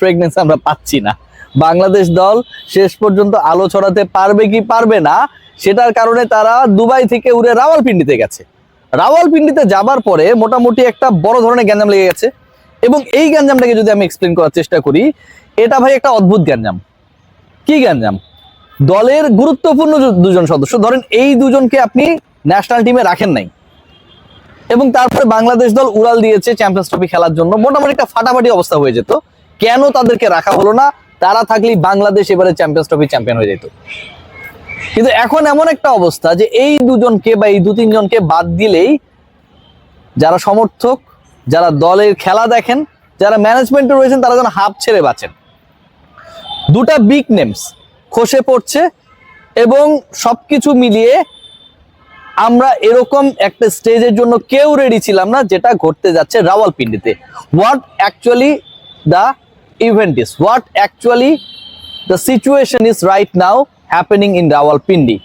Fragrance আমরা পাচ্ছি না। বাংলাদেশ দল শেষ পর্যন্ত আলো ছড়াতে পারবে কি পারবে না, সেটার কারণে তারা দুবাই থেকে উড়ে রাওয়ালপিন্ডিতে গেছে। রাওয়ালপিন্ডিতে যাবার পরে মোটামুটি একটা বড় ধরনের গ্যাঞ্জাম লেগে গেছে। এবং এই গ্যাঞ্জামটাকে যদি আমি এক্সপ্লেন করার চেষ্টা করি, এটা ভাই একটা অদ্ভুত গ্যাঞ্জাম। কি গ্যাঞ্জাম? দলের গুরুত্বপূর্ণ দুজন সদস্য, ধরেন এই দুজনকে আপনি ন্যাশনাল টিমে রাখেন নাই। এবং তারপরে বাংলাদেশ দল উড়াল দিয়েছে চ্যাম্পিয়ন্স ট্রফি খেলার জন্য। মোটামুটি একটা ফাটাফাটি অবস্থা হয়ে যেত। কেন তাদেরকে রাখা হলো না? তারা থাকলেই বাংলাদেশ এবারে চ্যাম্পিয়ন্স ট্রফি চ্যাম্পিয়ন হয়ে যেত। কিন্তু এখন এমন একটা অবস্থা যে এই দুজনকে বা এই দু তিনজনকে বাদ দিলেই যারা সমর্থক, যারা দলের খেলা দেখেন, যারা ম্যানেজমেন্টে রয়েছেন, তারা যেন হাফ ছেড়ে বাঁচেন। দুটা বিগ নেমস খসে পড়ছে এবং সবকিছু মিলিয়ে আমরা এরকম একটা স্টেজের জন্য কেউ রেডি ছিলাম না, যেটা ঘটতে যাচ্ছে রাওয়ালপিন্ডিতে। What actually the event is what actually the situation is right now happening in Rawalpindi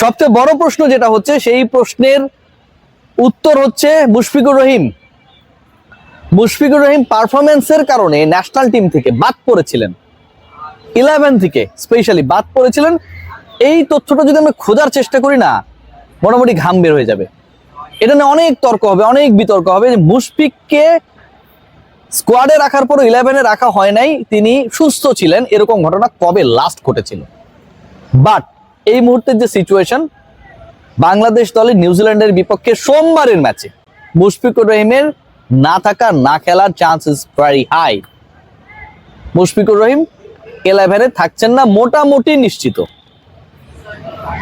সবচেয়ে বড় প্রশ্ন যেটা হচ্ছে, সেই প্রশ্নের উত্তর হচ্ছে মুশফিকুর রহিম। মুশফিকুর রহিম পারফরমেন্সের কারণে ন্যাশনাল টিম থেকে বাদ পড়েছিলেন। ইলেভেন থেকে স্পেশালি বাদ পড়েছিলেন। এই তথ্যটা যদি আমরা খোঁজার চেষ্টা করি না, মোটামুটি ঘাম বের হয়ে যাবে। এটা নিয়ে অনেক তর্ক হবে, অনেক বিতর্ক হবে। যে মুশফিককে স্কোয়াডে রাখার পর ইলেভেনে রাখা হয় নাই, তিনি সুস্থ ছিলেন, এরকম ঘটনা কবে লাস্ট ঘটেছিল? বাট এই মুহূর্তের যে সিচুয়েশন বাংলাদেশ দলে নিউজিল্যান্ডের বিপক্ষে সোমবারের ম্যাচে মুশফিকুর রহিমের না থাকা, না খেলার chance is very high Mushfiqur Rahim ইলেভেনে থাকছেন না, মোটামুটি নিশ্চিত।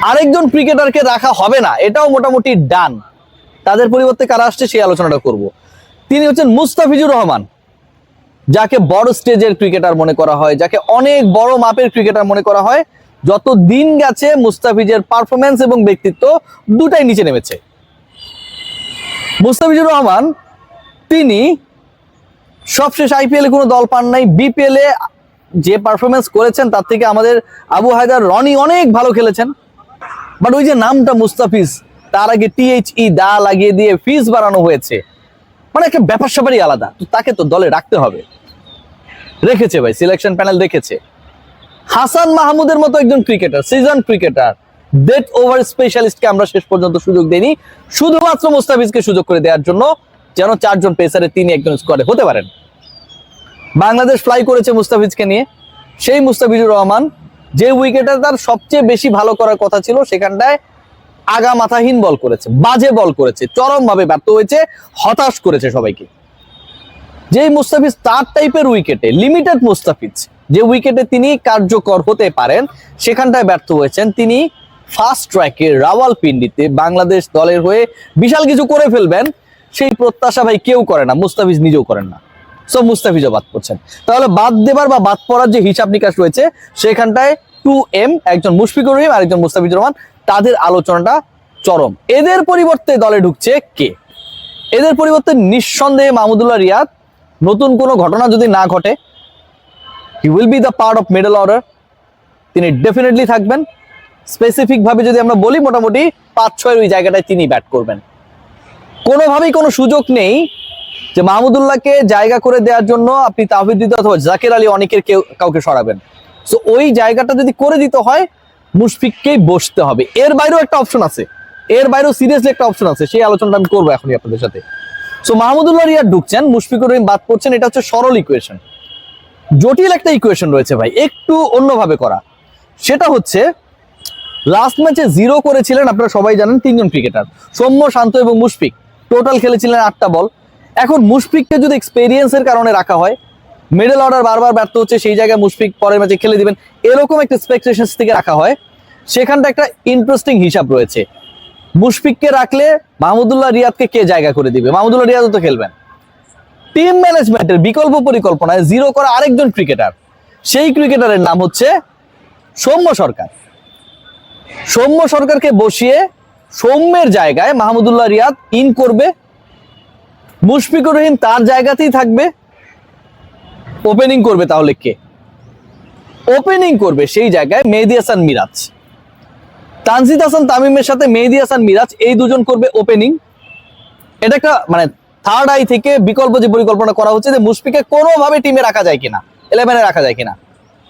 আরেকজন ক্রিকেটারকে রাখা হবে না, এটাও মোটামুটি ডান তাদের পরিবর্তে কারা আসছে সেই আলোচনাটা করব। তিনি হচ্ছেন মুস্তাফিজুর রহমান। যাকে বড় স্টেজের ক্রিকেটার মনে করা হয়, যাকে অনেক বড় মাপের ক্রিকেটার মনে করা হয়, যত দিন গেছে মুস্তাফিজের পারফরমেন্স এবং ব্যক্তিত্ব দুটাই নিচে নেমেছে। মুস্তাফিজুর রহমান, তিনি সবশেষ আইপিএলে কোনো দল পান নাই বিপিএল যে পারফরমেন্স করেছেন, তার থেকে আমাদের আবু হায়দার, রনি অনেক ভালো খেলেছেন। বাট ওই যে নামটা মুস্তাফিজ, তার আগে টিএইচই দা লাগিয়ে দিয়ে ফিজ বাড়ানো হয়েছে। মানে একটা ব্যাপার স্যাপারই আলাদা তাকে তো দলে রাখতে হবে। রেখেছে ভাই সিলেকশন প্যানেল দেখেছে হাসান মাহমুদের মতো একজন cricketer season cricketer death over স্পেশালিস্টকে আমরা শেষ পর্যন্ত সুযোগ দেইনি। শুধুমাত্র মুস্তাফিজকে সুযোগ করে দেওয়ার জন্য যেন চারজন পেসারে তিনি একজন স্কোয়াডে হতে পারেন। বাংলাদেশ ফ্লাই করেছে মুস্তাফিজকে নিয়ে। সেই মুস্তাফিজুর রহমান, যে উইকেটে তার সবচেয়ে বেশি ভালো করার কথা ছিল, সেখানটায় আগা মাথাহীন বল করেছে, বাজে বল করেছে, চরমভাবে ব্যর্থ হয়েছে, হতাশ করেছে সবাইকে। যেই মুস্তাফিজ তার টাইপের উইকেটে লিমিটেড মুস্তাফিজ, যে উইকেটে তিনি কার্যকর হতে পারেন, সেখানটায় ব্যর্থ হয়েছেন তিনি ফার্স্ট ট্র্যাকে রাওয়ালপিন্ডিতে বাংলাদেশ দলের হয়ে বিশাল কিছু করে ফেলবেন। সেই প্রত্যাশা ভাই কেউ করে না, মুস্তাফিজ নিজেও করেন না। সো মুস্তাফিজও বাদ করছেন তাহলে বাদ দেবার বা বাদ পড়ার যে হিসাব নিকাশ রয়েছে, সেখানটায় টু এম একজন মুশফিকুর রহিম আর একজন মুস্তাফিজুর রহমান, তাদের আলোচনাটা চরম। এদের পরিবর্তে দলে ঢুকছে কে? এদের পরিবর্তে নিঃসন্দেহে মাহমুদুল্লাহ রিয়াদ নতুন কোনো ঘটনা যদি না ঘটে he will be the part of middle order তিনি ডেফিনেটলি থাকবেন। স্পেসিফিক ভাবে যদি আমরা বলি, মোটামুটি পাঁচ ছয়ের ওই জায়গাটায় তিনি ব্যাট করবেন। কোনোভাবেই কোনো সুযোগ নেই যে মাহমুদুল্লাহকে জায়গা করে দেওয়ার জন্য আপনি তাহিদ অথবা জাকির আলী অনেকের কেউ, কাউকে সরাবেন। সো ওই জায়গাটা যদি করে দিতে হয়, মুশফিককেই বসতে হবে। এর বাইরেও একটা অপশন আছে। এর বাইরেও সিরিয়াসলি একটা অপশন আছে। সেই আলোচনাটা আমি করব এখনই আপনাদের সাথে। সো মাহমুদুল্লাহ রিয়াদ ঢুকছেন, মুশফিকুর রহিম বাদ পড়ছেন, এটা হচ্ছে সরল ইকুয়েশন জটিল একটা ইকুয়েশন রয়েছে ভাই, একটু অন্যভাবে করা। সেটা হচ্ছে লাস্ট ম্যাচে জিরো করেছিলেন, আপনারা সবাই জানেন, তিনজন ক্রিকেটার সৌম্য, শান্ত এবং মুশফিক। টোটাল খেলেছিলেন আটটা বল এখন মুশফিককে যদি এক্সপেরিয়েন্সের কারণে রাখা হয় মিডল অর্ডার বারবার ব্যর্থ হচ্ছে, সেই জায়গায় মুশফিক পরের ম্যাচে খেলে দিবেন। এরকম একটা এক্সপেকটেশন থেকে রাখা হয়। সেখানটা একটা ইন্টারেস্টিং হিসাব রয়েছে। মুশফিককে রাখলে মাহমুদুল্লাহ রিয়াদকে কে জায়গা করে দিবে? মাহমুদুল্লাহ রিয়াদও তো খেলবেন। টিম ম্যানেজমেন্টের বিকল্প পরিকল্পনায় জিরো করা আরেকজন ক্রিকেটার। সেই ক্রিকেটারের নাম হচ্ছে সৌম্য সরকার। সৌম্য সরকারকে বসিয়ে সৌম্যের জায়গায় মাহমুদুল্লাহ রিয়াদ ইন করবে। মুশফিকুর রহিম তার জায়গাতেই থাকবে। ওপেনিং করবে তাহলে কে? ওপেনিং করবে সেই জায়গায় মেহেদি হাসান মিরাজ। তানজিদ হাসান, তামিমের সাথে মেহেদি হাসান, মিরাজ, এই দুজন করবে ওপেনিং এটা একটা মানে থার্ড আই থেকে বিকল্প যে পরিকল্পনা করা হচ্ছে যে মুশফিকে কোনোভাবে টিমে রাখা যায় কিনা ইলেভেনে রাখা যায় কিনা।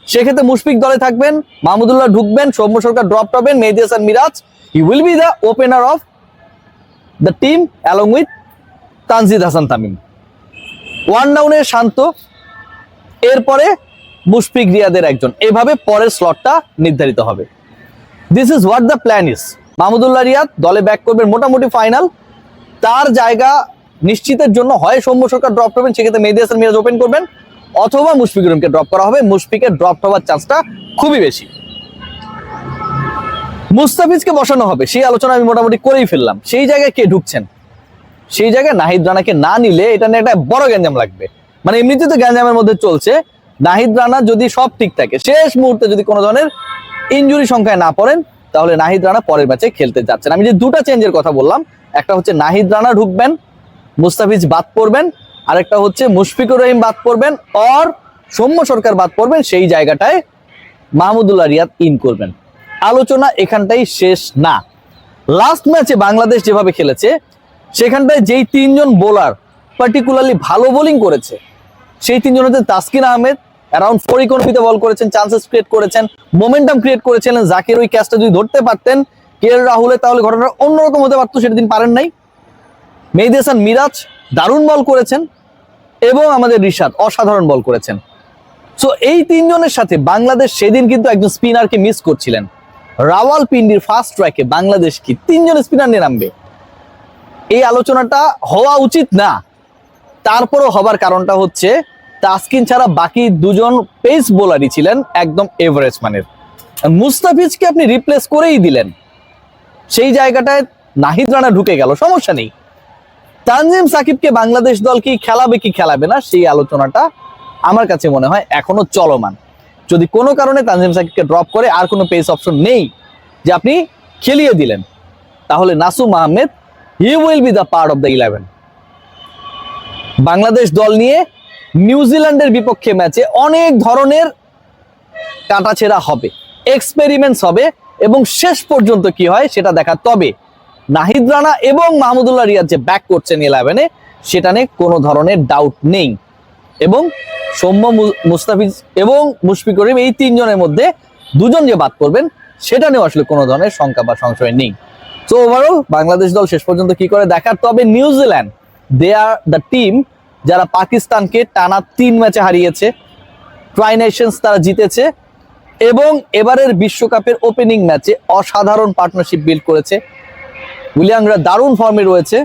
সেক্ষেত্রে মুশফিক দলে থাকবেন, মাহমুদুল্লাহ ঢুকবেন, সৌম্য সরকার ড্রপ পাবেন, Mehedi Hasan, Miraz. He will be the opener of the team along with Tanzid Hasan, Tamim. One ডাউনে শান্ত, এরপরে মুশফিক রিয়াদের একজন। এভাবে পরের স্লটটা নির্ধারিত হবে। This is what the plan is Mahmudullah Riyad দলে ব্যাক করবেন মোটামুটি ফাইনাল তার জায়গা নিশ্চিতের জন্য হয় সৌম্য সরকার ড্রপ করবেন, সেক্ষেত্রে মেহেদি হাসান মিরাজ ওপেন করবেন। অথবা মুশফিক রহিমকে ড্রপ করা হবে। মুশফিকের ড্রপ হওয়ার চান্সটা খুবই বেশি। মুস্তাফিজকে বসানো হবে। সেই আলোচনা আমি মোটামুটি করেই ফেললাম। সেই জায়গায় কে ঢুকছেন? সেই জায়গায় নাহিদ রানাকে না নিলে এটা নিয়ে একটা বড় গ্যাঞ্জাম লাগবে। মানে এমনিতে তো গ্যাঞ্জামের মধ্যে চলছে। নাহিদ রানা যদি সব ঠিক থাকে, শেষ মুহূর্তে যদি কোনো ধরনের ইনজুরি সংখ্যায় না পড়েন, তাহলে নাহিদ রানা পরের ম্যাচে খেলতে যাচ্ছেন। আমি যে দুটা চেঞ্জের কথা বললাম, একটা হচ্ছে নাহিদ রানা ঢুকবেন, মুস্তাফিজ বাদ পড়বেন, আরেকটা হচ্ছে মুশফিকুর রহিম বাদ পড়বেন অর সৌম্য সরকার বাদ পড়বেন, সেই জায়গাটায় মাহমুদুল্লাহ রিয়াদ ইন করবেন। আলোচনা এখানটাই শেষ না। লাস্ট ম্যাচে বাংলাদেশ যেভাবে খেলেছে, সেখানটায় যেই তিনজন বোলার পার্টিকুলারলি ভালো বোলিং করেছে, সেই তিনজন হচ্ছে তাসকিন আহমেদ অ্যারাউন্ড ফোর ইকোনমিতে বল করেছেন চান্সেস ক্রিয়েট করেছেন মোমেন্টাম ক্রিয়েট করেছিলেন জাকির ওই ক্যাচটা যদি ধরতে পারতেন কে এল রাহুলে, তাহলে ঘটনাটা অন্যরকম হতে পারতো, সেটা দিন পারেন নাই। মেহেদি হাসান, মিরাজ, দারুণ বল করেছেন এবং আমাদের রিশাদ, অসাধারণ বল করেছেন। সো এই তিনজনের সাথে বাংলাদেশ সেদিন কিন্তু একজন স্পিনারকে মিস করছিলেন। রাওয়াল পিন্ডির ফার্স্ট ট্র্যাকে বাংলাদেশ কি তিনজন স্পিনার নিয়ে নামবে? এই আলোচনাটা হওয়া উচিত না। তারপরও হবার কারণটা হচ্ছে তাসকিন ছাড়া বাকি দুজন পেস বোলারই ছিলেন একদম এভারেজ মানের। মুস্তাফিজকে আপনি রিপ্লেস করেই দিলেন। সেই জায়গাটায় নাহিদ রানা ঢুকে গেল, সমস্যা নেই। তানজিম সাকিবকে বাংলাদেশ দল কি খেলাবে কি খেলাবে না, সেই আলোচনাটা আমার কাছে মনে হয় এখনও চলমান। যদি কোনো কারণে তানজিম সাকিবকে ড্রপ করে আর কোনো পেস অপশন নেই যে আপনি খেলিয়ে দিলেন, তাহলে Nasum Ahmed he will be the part of the eleven Bangladesh দল নিয়ে নিউজিল্যান্ডের বিপক্ষে ম্যাচে অনেক ধরনের কাটাছেড়া হবে এক্সপেরিমেন্টস হবে এবং শেষ পর্যন্ত কি হয় সেটা দেখা। তবে নাহিদ রানা এবং মাহমুদুল্লাহ রিয়াদ যে ব্যাক করছেন ইলেভেনে সেটা নিয়ে কোনো ধরনের ডাউট নেই। এবং সৌম্য মুস্তাফিজ এবং মুশফিক করিম এই তিনজনের মধ্যে দুজন যে বাদ করবেন, সেটা নিয়েও আসলে কোনো ধরনের শঙ্কা বা সংশয় নেই। তো ওভারঅল বাংলাদেশ দল শেষ পর্যন্ত কি করে দেখার? তবে New Zealand they are the team যারা পাকিস্তানকে টানা তিন ম্যাচে হারিয়েছে ট্রাই নেশনস তারা জিতেছে এবং এবারের বিশ্বকাপের ওপেনিং ম্যাচে অসাধারণ পার্টনারশিপ বিল্ড করেছে। উলিয়াংরা দারুণ ফর্মে রয়েছে।